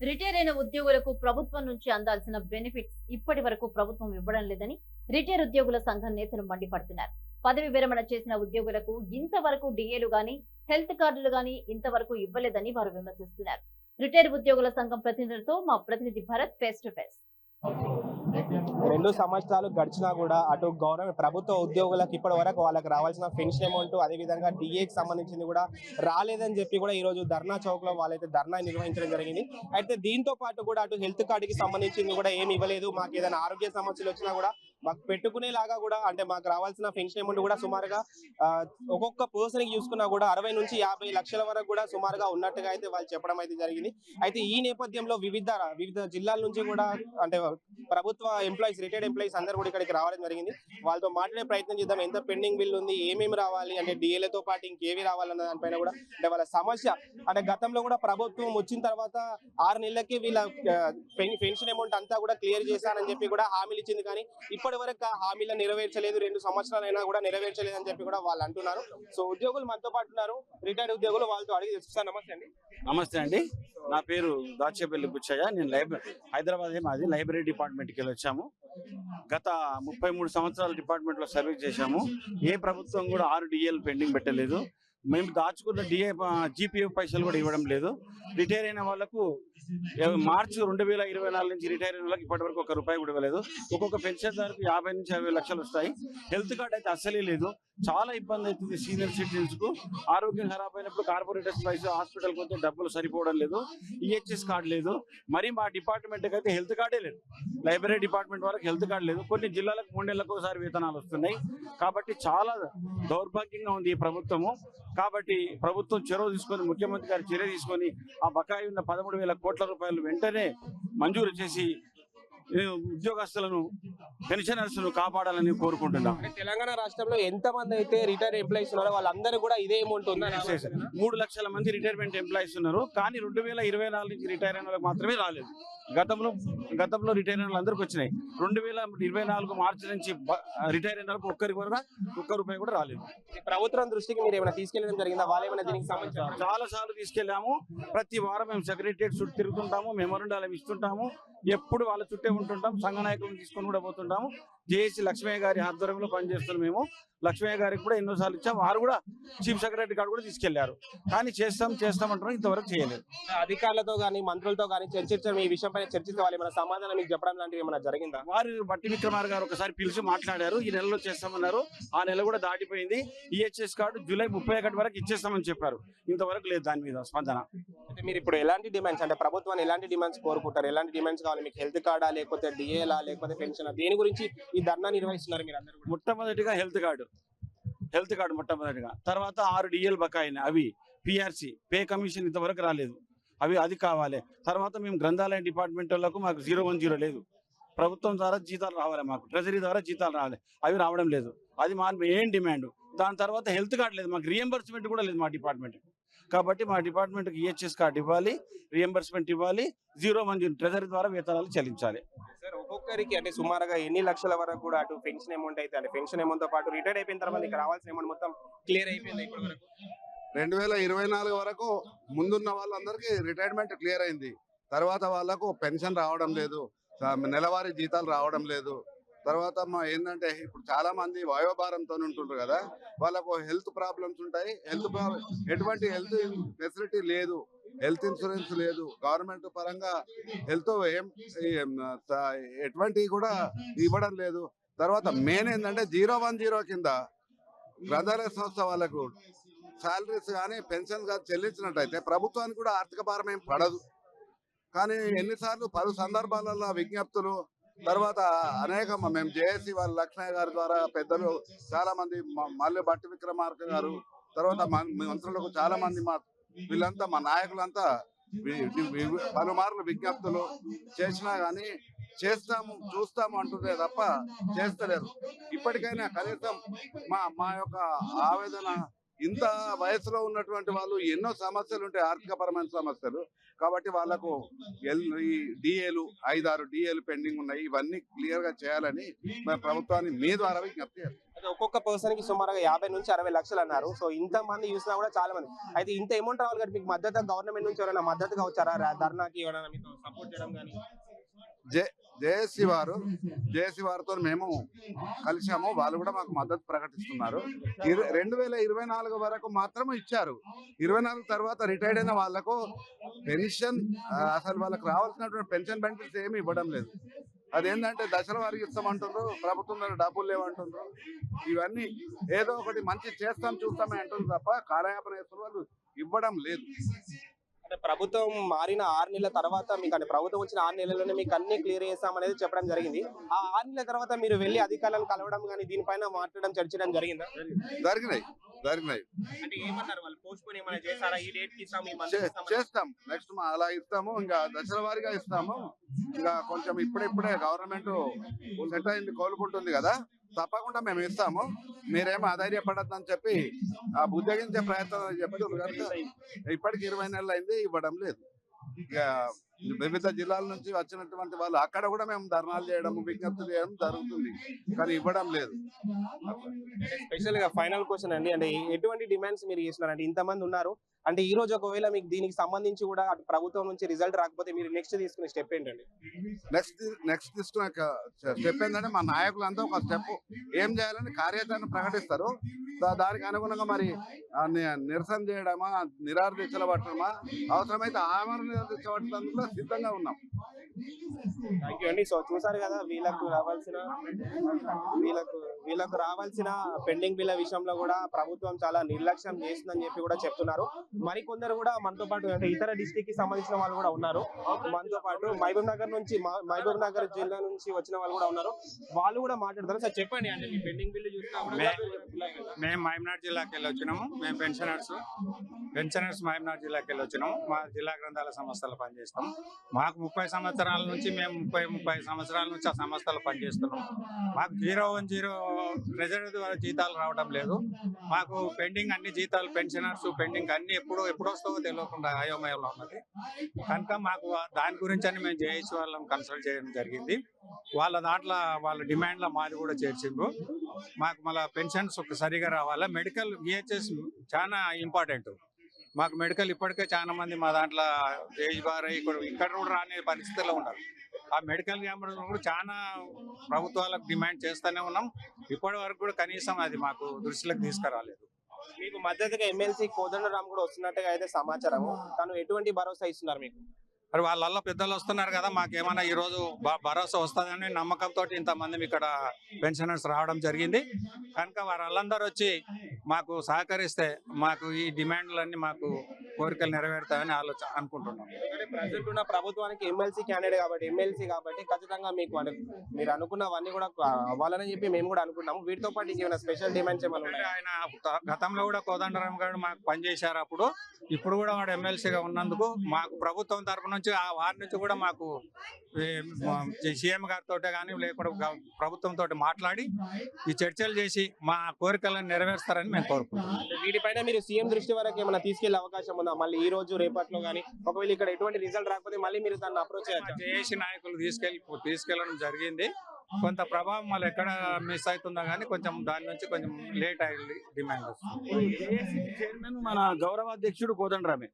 Retire అయిన ఉద్యోగులకు ప్రభుత్వం నుంచి అందాల్సిన బెనిఫిట్స్ ఇప్పటి వరకు ప్రభుత్వం ఇవ్వడం లేదని రిటైర్ ఉద్యోగుల సంఘం నేతలు మండిపడుతున్నారు. పదవి విరమణ చేసిన ఉద్యోగులకు ఇంతవరకు డిఏలు గాని హెల్త్ కార్డులు గాని ఇంతవరకు ఇవ్వలేదని వారు విమర్శిస్తున్నారు. రిటైర్ ఉద్యోగుల సంఘం ప్రతినిధులతో మా ప్రతినిధి భరత్ ఫేస్ టు ఫేస్ రెండు సంవత్సరాలు గడిచినా కూడా అటు గవర్నమెంట్ ప్రభుత్వ ఉద్యోగులకు ఇప్పటి వరకు వాళ్ళకి రావాల్సిన పెన్షన్ అమౌంట్ అదే విధంగా డిఏకి సంబంధించింది కూడా రాలేదని చెప్పి కూడా ఈ రోజు ధర్నా చౌక్లో వాళ్ళైతే ధర్నా నిర్వహించడం జరిగింది. అయితే దీంతో పాటు కూడా అటు హెల్త్ కార్డుకి సంబంధించింది కూడా ఏమి ఇవ్వలేదు. మాకు ఏదైనా ఆరోగ్య సమస్యలు వచ్చినా కూడా మాకు పెట్టుకునేలాగా కూడా అంటే మాకు రావాల్సిన పెన్షన్ అమౌంట్ కూడా సుమారుగా ఒక్కొక్క పర్సన్కి చూసుకున్నా కూడా అరవై నుంచి యాభై లక్షల వరకు కూడా సుమారుగా ఉన్నట్టుగా అయితే వాళ్ళు చెప్పడం అయితే జరిగింది. అయితే ఈ నేపథ్యంలో వివిధ వివిధ జిల్లాల నుంచి కూడా అంటే ప్రభుత్వ ఎంప్లాయీస్ రిటైర్డ్ ఎంప్లాయీస్ అందరూ కూడా ఇక్కడికి రావడం జరిగింది. వాళ్ళతో మాట్లాడే ప్రయత్నం చేద్దాం. ఎంత పెండింగ్ బిల్ ఉంది ఏమేమి రావాలి అంటే డిఎల్ఏతో పాటు ఇంకేవి రావాలన్న దానిపైన కూడా అంటే వాళ్ళ సమస్య అంటే గతంలో కూడా ప్రభుత్వం వచ్చిన తర్వాత ఆరు నెలలకి వీళ్ళ పెన్షన్ అమౌంట్ అంతా కూడా క్లియర్ చేశానని చెప్పి కూడా హామీలు ఇచ్చింది. కానీ ఇప్పటి వరకు ఆ హామీలను నెరవేర్చలేదు. రెండు సంవత్సరాలైనా కూడా నెరవేర్చలేదు అని చెప్పి కూడా వాళ్ళు అంటున్నారు. సో ఉద్యోగులు మనతో పాటు ఉన్నారు. రిటైర్డ్ ఉద్యోగులు వాళ్ళతో అడిగి తెలుస్తాను నమస్తే అండి. నమస్తే అండి. నా పేరు దాచేపల్లి బుచ్చయ్య. నేను లైబ్రరీ హైదరాబాద్ మాది లైబ్రరీ డిపార్ట్మెంట్కి వెళ్ళి వచ్చాము గత ముప్పై మూడు సంవత్సరాల డిపార్ట్మెంట్లో సర్వీస్ చేశాము. ఏ ప్రభుత్వం కూడా ఆరు డిఏలు పెండింగ్ పెట్టలేదు. మేము దాచుకున్న డిఏ జీపీఎఫ్ పైసలు కూడా ఇవ్వడం లేదు. రిటైర్ అయిన వాళ్ళకు మార్చి రెండు వేల ఇరవై నాలుగు నుంచి రిటైర్ అయిన వాళ్ళకి ఇప్పటి వరకు ఒక రూపాయి కూడా ఇవ్వలేదు. ఒక్కొక్క పెన్షన్దారుకు యాభై నుంచి అరవై లక్షలు వస్తాయి. హెల్త్ కార్డ్ అయితే అసలే లేదు. చాలా ఇబ్బంది అవుతుంది సీనియర్ సిటిజన్స్కు. ఆరోగ్యం ఖరాబ్ అయినప్పుడు కార్పొరేటర్స్ వైస్ హాస్పిటల్ పోతే డబ్బులు సరిపోవడం లేదు. ఈహెచ్ఎస్ కార్డు లేదు. మరి మా డిపార్ట్మెంట్ అయితే హెల్త్ కార్డే లేదు. లైబ్రరీ డిపార్ట్మెంట్ వరకు హెల్త్ కార్డు లేదు. కొన్ని జిల్లాలకు మూడు నెలలకు ఒకసారి వేతనాలు వస్తున్నాయి. కాబట్టి చాలా దౌర్భాగ్యంగా ఉంది ఈ ప్రభుత్వము. కాబట్టి ప్రభుత్వం చొరవ తీసుకొని ముఖ్యమంత్రి గారు చర్య తీసుకొని ఆ బకాయి ఉన్న పదమూడు వేల కోట్ల రూపాయలు వెంటనే మంజూరు చేసి ఉద్యోగస్తులను పెన్షనర్స్ కాపాడాలని కోరుకుంటున్నాం. తెలంగాణ రాష్ట్రంలో ఎంత మంది అయితే రిటైర్డ్ ఎంప్లాయీస్ ఉన్నారో వాళ్ళందరూ కూడా ఇదే అమౌంట్ ఉందని మూడు లక్షల మంది రిటైర్మెంట్ ఎంప్లాయీస్ ఉన్నారు. కానీ రెండు వేల ఇరవై నాలుగు నుంచి రిటైర్ అయిన వాళ్ళకి మాత్రమే రాలేదు. గతంలో గతంలో రిటైర్ అయిన వాళ్ళందరికీ వచ్చినాయి. రెండు వేల ఇరవై నాలుగు మార్చి నుంచి రిటైర్ అయిన వాళ్ళకి ఒక్కరికి కూడా ఒక్క రూపాయి కూడా రాలేదు. ప్రభుత్వం దృష్టికి మీరు ఏమైనా తీసుకెళ్ళడం జరిగిందా? వాళ్ళు ఏమైనా దీనికి సంబంధించిన చాలా సార్లు తీసుకెళ్ళాము. ప్రతి వారం మేము సెక్రటరియట్ చుట్టూ తిరుగుతుంటాము మెమోరండాలు ఇస్తుంటాము. ఎప్పుడు వాళ్ళ చుట్టే ఉంటుంటాం సంఘ నాయకులను తీసుకొని కూడా పోతుంటాము. జేఏసీ లక్ష్మయ్య గారి ఆధ్వర్యంలో పనిచేస్తున్నాం మేము. లక్ష్మయ్య గారికి కూడా ఎన్నోసార్లు ఇచ్చాం. వారు కూడా చీఫ్ సెక్రటరీ గారు కూడా తీసుకెళ్ళారు. కానీ చేస్తాం చేస్తాం అంటున్నారు. ఇంతవరకు చేయలేదు. అధికారులతో గానీ మంత్రులతో గానీ చర్చించడం ఈ విషయం పైన చర్చిస్తే వాళ్ళు ఏమైనా సమాధానం మీకు చెప్పడం లాంటివి ఏమైనా జరిగిందా? వారు బట్టి విక్రమార్ గారు ఒకసారి పిలిచి మాట్లాడారు. ఈ నెలలో చేస్తామన్నారు. ఆ నెల కూడా దాటిపోయింది. ఈహెచ్ఎస్ కార్డు జూలై ముప్పై ఒకటి వరకు ఇచ్చేస్తామని చెప్పారు. ఇంతవరకు లేదు దాని మీద స్పందన. అంటే మీరు ఇప్పుడు ఎలాంటి డిమాండ్స్? అంటే ప్రభుత్వాన్ని ఎలాంటి డిమాండ్స్ కోరుకుంటారు? ఎలాంటి డిమాండ్స్ కావాలి? మీకు హెల్త్ కార్డా లేకపోతే డిఏలా లేకపోతే పెన్షన్? దేని గురించి ఈ ధర్నా నిర్వహిస్తున్నారు మీరు అందరూ కూడా? మొట్టమొదటిగా హెల్త్ కార్డు. హెల్త్ కార్డు మొట్టమొదటిగా. తర్వాత ఆరు డిఎల్ బకాయిని అవి పిఆర్సి పే కమిషన్ ఇంతవరకు రాలేదు. అవి అది కావాలి. తర్వాత మేము గ్రంథాలయ డిపార్ట్మెంట్ వాళ్ళకు మాకు జీరో వన్ జీరో లేదు. ప్రభుత్వం ద్వారా జీతాలు రావాలి మాకు. ట్రెజరీ ద్వారా జీతాలు రావాలి అవి రావడం లేదు. అది మా ఏం డిమాండ్. దాని తర్వాత హెల్త్ కార్డు లేదు. మాకు రియంబర్స్మెంట్ కూడా లేదు మా డిపార్ట్మెంట్ కాబట్టి మా డిపార్ట్మెంట్కి ఈహెచ్ఎస్ కార్డు ఇవ్వాలి రియంబర్స్మెంట్ ఇవ్వాలి జీరో వన్ జీరో ట్రెజరీ ద్వారా వేతనాలు చెల్లించాలి. ఒక్కరికి అంటే సుమారుగా ఎన్ని లక్షల వరకు కూడా అటు పెన్షన్ అమౌంట్ అయితే అంటే పెన్షన్ అమౌంట్తో పాటు రిటైర్ అయిపోయిన తర్వాత ఇక్కడ రావాల్సిన అమౌంట్ మొత్తం క్లియర్ అయిపోయింది ఇప్పటి వరకు? రెండు వేల ఇరవై నాలుగు వరకు ముందున్న వాళ్ళందరికీ రిటైర్మెంట్ క్లియర్ అయింది. తర్వాత వాళ్ళకు పెన్షన్ రావడం లేదు. నెలవారీ జీతాలు రావడం లేదు. తర్వాత మా ఏంటంటే ఇప్పుడు చాలా మంది వయోభారంతో ఉంటుండ్రు కదా. వాళ్ళకు హెల్త్ ప్రాబ్లమ్స్ ఉంటాయి. హెల్త్ ఎటువంటి హెల్త్ ఫెసిలిటీ లేదు. హెల్త్ ఇన్సూరెన్స్ లేదు. గవర్నమెంట్ పరంగా హెల్త్ ఏం ఎటువంటివి కూడా ఇవ్వడం లేదు. తర్వాత మెయిన్ ఏంటంటే జీరో వన్ జీరో కింద గ్రంథాలయ సంస్థ వాళ్ళకు శాలరీస్ కానీ పెన్షన్ కానీ చెల్లించినట్టయితే ప్రభుత్వానికి కూడా ఆర్థిక భారం ఏం పడదు. కానీ ఎన్నిసార్లు పలు సందర్భాలలో విజ్ఞప్తులు తర్వాత అనేక మేము జేఏసీ వాళ్ళ లక్ష్మయ్య గారి ద్వారా పెద్దలు చాలా మంది మల్లె భట్టి విక్రమార్క గారు తర్వాత మంత్రులకు చాలా మంది మా వీళ్ళంతా మా నాయకులంతా పలుమార్లు విజ్ఞప్తులు చేసినా కానీ చేస్తాము చూస్తాము అంటుందే తప్ప చేస్తలేరు. ఇప్పటికైనా కనీసం మా మా యొక్క ఆవేదన ఇంత వయసులో ఉన్నటువంటి వాళ్ళు ఎన్నో సమస్యలు ఉంటాయి ఆర్థికపరమైన సమస్యలు. కాబట్టి వాళ్ళకు ఎల్ ఈ డిఏలు ఐదారు డిఏలు పెండింగ్ ఉన్నాయి. ఇవన్నీ క్లియర్గా చేయాలని మన ప్రభుత్వాన్ని మీ ద్వారా విజ్ఞప్తి చేస్తున్నాం. ఒక్కొక్క పర్సన్కి సుమారుగా యాభై నుంచి అరవై లక్షలు అన్నారు. సో ఇంత మంది చూసినా కూడా చాలా మంది అయితే ఇంత అమౌంట్ రావాలి కదా మీకు మద్దతు గవర్నమెంట్ నుంచి ఎవరైనా మద్దతుగా వచ్చారా? రా- ధర్నాకి ఎవరైనా మీతో సపోర్ట్ చేయడం కానీ జేఏసీ వారు జేఏసీ వారితో మేము కలిసాము వాళ్ళు కూడా మాకు మద్దతు ప్రకటిస్తున్నారు. రెండు వేల ఇరవై నాలుగు వరకు మాత్రం ఇచ్చారు. ఇరవై నాలుగు తర్వాత రిటైర్డ్ అయిన వాళ్ళకు పెన్షన్ అసలు వాళ్ళకి రావాల్సినటువంటి పెన్షన్ బెనిఫిట్స్ ఏమి ఇవ్వడం లేదు. అదేంటంటే దశల వారికి ఇస్తామంటున్నారు ప్రభుత్వం దగ్గర డబ్బులు లేవంటున్నారు ఇవన్నీ ఏదో ఒకటి మంచి చేస్తాం చూస్తామే అంటున్నారు తప్ప కాలయాపన చేస్తున్న వాళ్ళు ఇవ్వడం లేదు. అంటే ప్రభుత్వం మారిన ఆరు నెలల తర్వాత మీకు అంటే ప్రభుత్వం వచ్చిన ఆరు నెలల్లోనే మీకు అన్ని క్లియర్ చేస్తాం అనేది చెప్పడం జరిగింది. ఆ ఆరు నెలల తర్వాత మీరు వెళ్ళి అధికారులను కలవడం కానీ దీనిపైన మాట్లాడడం చర్చడం జరిగిందా? జరిగినాయి. జరిగినాయి చేస్తాం. నెక్స్ట్ అలా ఇస్తాము. ఇంకా దశల వారీగా ఇస్తాము. ఇంకా కొంచెం ఇప్పుడిప్పుడే గవర్నమెంట్ సెట్ అయింది కోలుకుంటుంది కదా. తప్పకుండా మేము ఇస్తాము. మీరేమో అధైర్యపడద్దు అని చెప్పి ఆ బుద్ధగించే ప్రయత్నం చెప్తున్నారు కనుక ఇప్పటికి ఇరవై నెలలు అయింది ఇవ్వడం లేదు. ఇక వివిధ జిల్లాల నుంచి వచ్చినటువంటి వాళ్ళు అక్కడ కూడా మేము ధర్నాలు చేయడం విజ్ఞప్తులు చేయడం జరుగుతుంది. కానీ ఇవ్వడం లేదు. స్పెషల్గా ఫైనల్ క్వశ్చన్ అండి. అంటే ఎటువంటి డిమాండ్స్ మీరు చేస్తున్నారు? అంటే ఇంతమంది ఉన్నారు. అంటే ఈ రోజు ఒకవేళ మీకు దీనికి సంబంధించి కూడా ప్రభుత్వం నుంచి రిజల్ట్ రాకపోతే మీరు నెక్స్ట్ తీసుకునే స్టెప్ ఏంటండి? నెక్స్ట్ నెక్స్ట్ తీసుకున్న స్టెప్ ఏంటంటే మా నాయకులంతా ఒక స్టెప్ ఏం చేయాలని కార్యాచరణ ప్రకటిస్తారు. దానికి అనుగుణంగా మరి నిరసన చేయడమా నిరాహార దీక్షలు పట్టడమా అవసరమైతే ఆమెను నిరాదీక్ష కూడా సిద్ధంగా ఉన్నాం. థ్యాంక్ యూ అండి. సో చూసారు కదా వీళ్ళకు రావాల్సిన వీళ్ళకు వీళ్ళకు రావాల్సిన పెండింగ్ బిల్ల విషయంలో కూడా ప్రభుత్వం చాలా నిర్లక్ష్యం చేస్తుందని చెప్పి కూడా చెప్తున్నారు. మరికొందరు కూడా మనతో పాటు అంటే ఇతర డిస్టిక్కి సంబంధించిన వాళ్ళు కూడా ఉన్నారు. మనతో పాటు మహబూబ్ నగర్ నుంచి మా- మహబూబ్ నగర్ జిల్లా నుంచి వచ్చిన వాళ్ళు కూడా ఉన్నారు. వాళ్ళు కూడా మాట్లాడతారు. సార్ చెప్పండి అంటే మీ పెండింగ్ బిల్లు కదా. మేము మహబూబ్నగర్ జిల్లాకి వెళ్ళి వచ్చినాము. మేము పెన్షనర్స్. పెన్షనర్స్ మహబూబ్నగర్ జిల్లాకి వెళ్ళి వచ్చినాము. మా జిల్లా గ్రంథాల సంస్థలు పనిచేస్తాం. మాకు ముప్పై సంవత్సరాల సంవత్సరాల నుంచి మేము ముప్పై ముప్పై సంవత్సరాల నుంచి ఆ సంస్థలు పనిచేస్తున్నాం. మాకు జీరో వన్ జీరో రిజర్వ్ ద్వారా జీతాలు రావడం లేదు. మాకు పెండింగ్ అన్ని జీతాలు పెన్షనర్స్ పెండింగ్ అన్ని ఎప్పుడు ఎప్పుడు వస్తావో తెలియకుండా అయోమయంలో ఉన్నది. కనుక మాకు దాని గురించి అని మేము జేఏసీ వాళ్ళని కన్సల్ట్ చేయడం జరిగింది. వాళ్ళ దాంట్లో వాళ్ళ డిమాండ్లో మాది కూడా చేర్చిండ్రు. మాకు మళ్ళీ పెన్షన్స్ సరిగా రావాలా? మెడికల్ విహెచ్ఎస్ చాలా ఇంపార్టెంట్. మాకు మెడికల్ ఇప్పటికే చాలా మంది మా దాంట్లో ఏజ్ బార్ ఇక్కడ ఇక్కడ కూడా రాని పరిస్థితుల్లో ఉన్నారు. ఆ మెడికల్ క్యాంప్ కూడా చాలా ప్రభుత్వాలకు డిమాండ్ చేస్తూనే ఉన్నాం. ఇప్పటి వరకు కూడా కనీసం అది మాకు దృష్టిలోకి తీసుకురాలేదు. మీకు మద్దతుగా ఎమ్మెల్సీ కోదండరామ్ కూడా వస్తున్నట్టుగా అయితే సమాచారం తను ఎటువంటి భరోసా ఇస్తున్నారు మీకు? మరి వాళ్ళల్లో పెద్దలు వస్తున్నారు కదా మాకేమైనా ఈ రోజు భరోసా వస్తుందని నమ్మకంతో ఇంతమంది ఇక్కడ పెన్షనర్స్ రావడం జరిగింది. కనుక వాళ్ళందరూ వచ్చి మాకు సహకరిస్తే మాకు ఈ డిమాండ్లన్నీ మాకు కోరికలు నెరవేరుతాయని ఆలోచన అనుకుంటున్నాం. ప్రజెంట్ ఉన్న ప్రభుత్వానికి ఎమ్మెల్సీ క్యాండిడేట్ కాబట్టి ఎమ్మెల్సీ కాబట్టి ఖచ్చితంగా మీకు మీరు అనుకున్నవన్నీ కూడా అవ్వాలని చెప్పి మేము కూడా అనుకున్నాము. వీటితో పాటు ఇంకేమైనా స్పెషల్ డిమాండ్స్ ఏమైనా ఆయన గతంలో కూడా కోదండరామ్ గారు మాకు పనిచేశారు అప్పుడు. ఇప్పుడు కూడా వాడు ఎమ్మెల్సీగా ఉన్నందుకు మాకు ప్రభుత్వం తరపు నుంచి ఆ వారి నుంచి కూడా మాకు సీఎం గారితో కానీ గ- ప్రభుత్వంతో మాట్లాడి ఈ చర్చలు చేసి మా కోరికలను నెరవేరుస్తారని మేము కోరుకుంటున్నాం. వీటిపైన మీరు సీఎం దృష్టి వరకు ఏమైనా తీసుకెళ్ళే అవకాశం ఉందా మళ్ళీ ఈ రోజు రేపట్లో కానీ ఒకవేళ ఇక్కడ ఎటువంటి రిజల్ట్ రాకపోతే మళ్ళీ మీరు దాన్ని అప్రోచ్ చేయొచ్చు? జేఏసీ నాయకులు తీసుకెళ్ళి తీసుకెళ్ళడం జరిగింది. కొంత ప్రభావం మళ్ళీ ఎక్కడ మిస్ అవుతుందో కానీ కొంచెం దాని నుంచి కొంచెం లేట్ అయ్యి డిమాండ్ చైర్మన్ మన గౌరవ అధ్యక్షుడు కోదండరామే.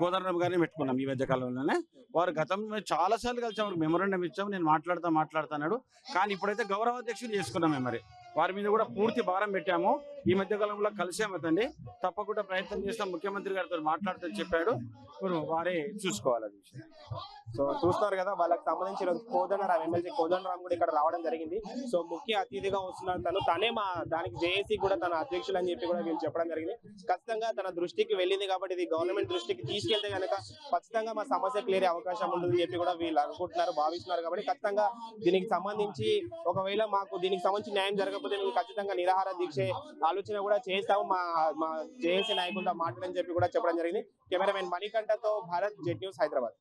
కోదండరామ్ గారిని పెట్టుకున్నాం ఈ మధ్య కాలంలోనే. వారు గతంలో చాలా సార్లు కలిసాం వారికి మెమోరాండం ఇచ్చాము నేను మాట్లాడతా మాట్లాడుతున్నాడు కానీ ఇప్పుడైతే గౌరవ అధ్యక్షుడు చేసుకున్నామే మరి. వారి మీద కూడా పూర్తి భారం పెట్టాము. ఈ మధ్య కాలంలో కలిసామతండి తప్పకుండా ప్రయత్నం చేస్తాం. ముఖ్యమంత్రి గారితో మాట్లాడుతూ చెప్పాడు. ఇప్పుడు వారే చూసుకోవాలి అది విషయం. సో చూస్తారు కదా వాళ్ళకి సంబంధించి కోదండరామ్ ఎమ్మెల్సీ కోదండరామ్ కూడా ఇక్కడ రావడం జరిగింది. సో ముఖ్య అతిథిగా వస్తున్నారు తను. తనే మా దానికి జేఏసీ కూడా తన అధ్యక్షులు అని చెప్పి కూడా వీళ్ళు చెప్పడం జరిగింది. ఖచ్చితంగా తన దృష్టికి వెళ్ళింది కాబట్టి ఇది గవర్నమెంట్ దృష్టికి తీసుకెళ్తే కనుక ఖచ్చితంగా మా సమస్య క్లియర్ అవకాశం ఉంటుందని చెప్పి కూడా వీళ్ళు అనుకుంటున్నారు భావిస్తున్నారు కాబట్టి ఖచ్చితంగా దీనికి సంబంధించి ఒకవేళ మాకు దీనికి సంబంధించి న్యాయం జరగకపోతే మేము ఖచ్చితంగా నిరాహార దీక్ష ఆలోచన కూడా చేస్తాము. మా మా జేఏసీ నాయకులతో మాట్లాడని చెప్పి కూడా చెప్పడం జరిగింది. కెమెరామెన్ మణికంఠతో భారత్ జెడ్ న్యూస్ హైదరాబాద్.